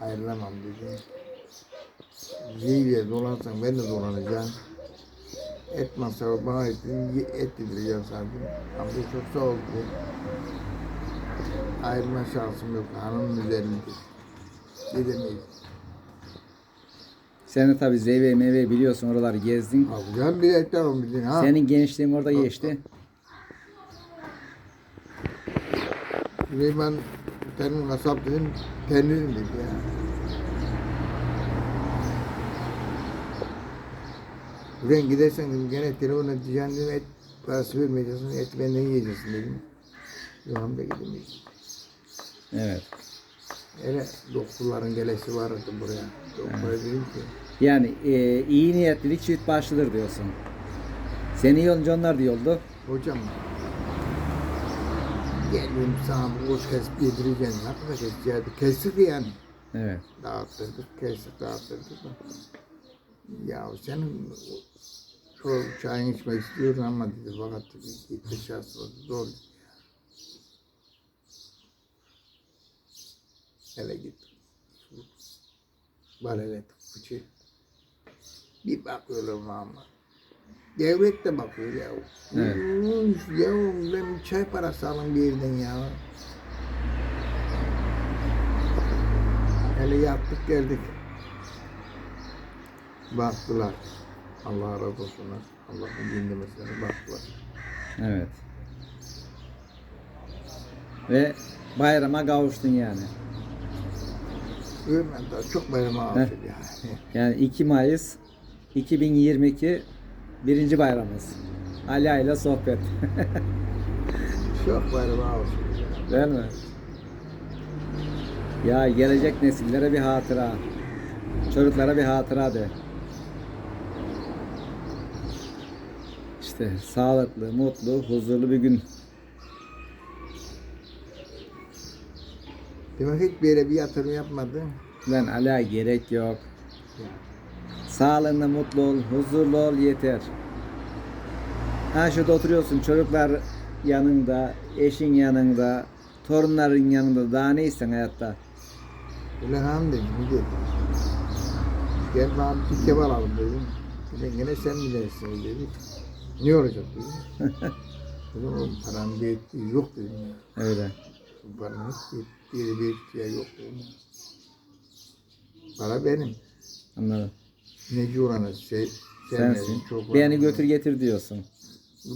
Ayrılamam dedi. Zeyliye dolansan ben de dolanacağım. Et masrafı bana et, dedi, et yedireceğim sana dedi. Amca çok sağ ol dedi. Ayrılma şansım yok. Hanımın üzerinde. Gidemeyiz. Sen de tabii zeyve meyve biliyorsun oraları gezdin. Alacağım bir etler on bildin ha. Senin gençliğin orada geçti. Süleyman senin kasap dedim, tenlirim dedi ya. Buraya gidersen dedim gene telefon edeceğim dedim et parası vermeyeceksin et benden yiyeceksin dedim. Yok amca gidemeyiz. Evet. Hele doktorların gelesi vardı buraya. Doktora dedim ki Yani e, iyi niyetlilik çift başlıdır diyorsun. Seni iyi olunca onlar da iyi oldu. hocam geldim sana bu koç kesip yedireceğim. Ne kadar keseceğiz? Kestik yani. Evet. dağıttırdık, kestik dağıttırdık da. Ya senin şu çayını içmek istiyorsun ama dedi fakat dedi git dışarısı var, zor. Hele git. Balelet fıçı. Bir bakıyorum ama. Devlet de bakıyor ya. Evet. Üf, Ya ben bir çay parası alın bir yerden ya. Hele yattık geldik. Baktılar. Allah razı olsun. Allah'ın dinlemesine baktılar. Evet. Ve bayrama kavuştun yani. Daha çok bayram ağabey yani. Yani 2 Mayıs 2022 birinci bayramımız. Ali ile sohbet. çok bayram ağabey. Değil mi? Ya gelecek nesillere bir hatıra. Çocuklara bir hatıra de. İşte sağlıklı, mutlu, huzurlu bir gün. Demek hiçbir yere bir yatırım yapmadın. Lan ala gerek yok. Sağlığında mutlu ol, huzurlu ol yeter. Ha şurada oturuyorsun çocuklar yanında, eşin yanında, torunların yanında daha ne isten hayatta? Ulan hanım dedim, ne dedim. Gel bana bir kebap alalım dedim. Dedim gene sen bilirsin dedi. Ne olacak dedim. Dedim oğlum paranın bir yok dedim ya. Öyle. Paranın hiç bir yere bir ettiği yok dedim. Para benim. Anladım. Neci oranı şey, Sensin. çok Beni götür getir diyorsun.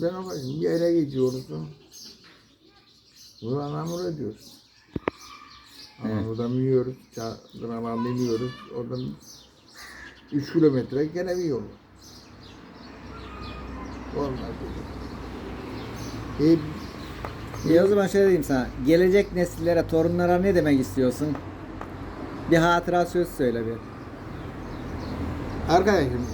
Ben ama bir yere gidiyorsun. Buradan hamur ediyoruz. Evet. Buradan biniyoruz. Çadırından biniyoruz. Oradan 3 kilometre gene bir yol. Olmaz. Hep İyi o zaman şöyle diyeyim sana. Gelecek nesillere, torunlara ne demek istiyorsun? Bir hatıra söz söyle bir. Arkadaşım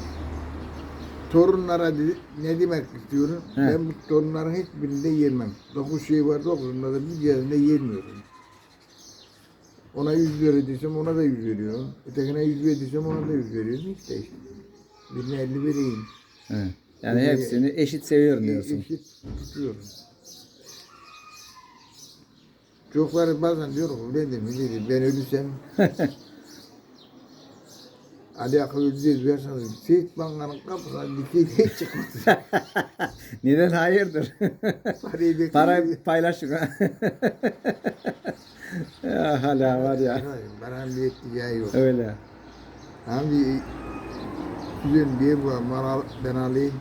torunlara dedi- ne demek istiyorum? He. Ben bu torunların hiçbirinde yemem. Dokuz şey var dokuzunda da bir yerinde yemiyorum. Ona yüz verdiysem ona da yüz veriyorum. Ötekine yüz verdiysem ona da yüz veriyorum. Hiç değişmiyor. Birine elli vereyim. Evet. Yani hepsini eşit seviyorum diyorsun. Eşit tutuyorum. Çocuklar bazen diyor ki ben ölürsem Ali akıl ödeyeceğiz verseniz Seyit Banka'nın kapısına dikey hiç çıkmaz. Neden hayırdır? Parayı bekliyor. Para paylaşın. ya hala var ya. Bana bir etkiye yok. Öyle. Bir güzel bir var mal al- ben alayım.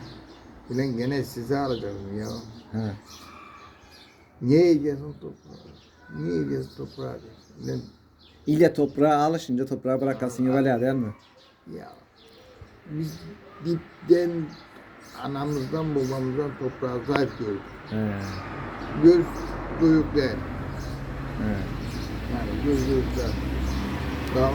Ulan gene size alacağım ya. Ha. Niye yiyeceksin toprağı? Niye yiyeceksin toprağı? Ulan İlle toprağa alışınca toprağa bırakasın hala değil mi? Ya biz dipten anamızdan babamızdan toprağı zayıf gördük. He. Göz değil. He. Yani göz doyuk değil. Davam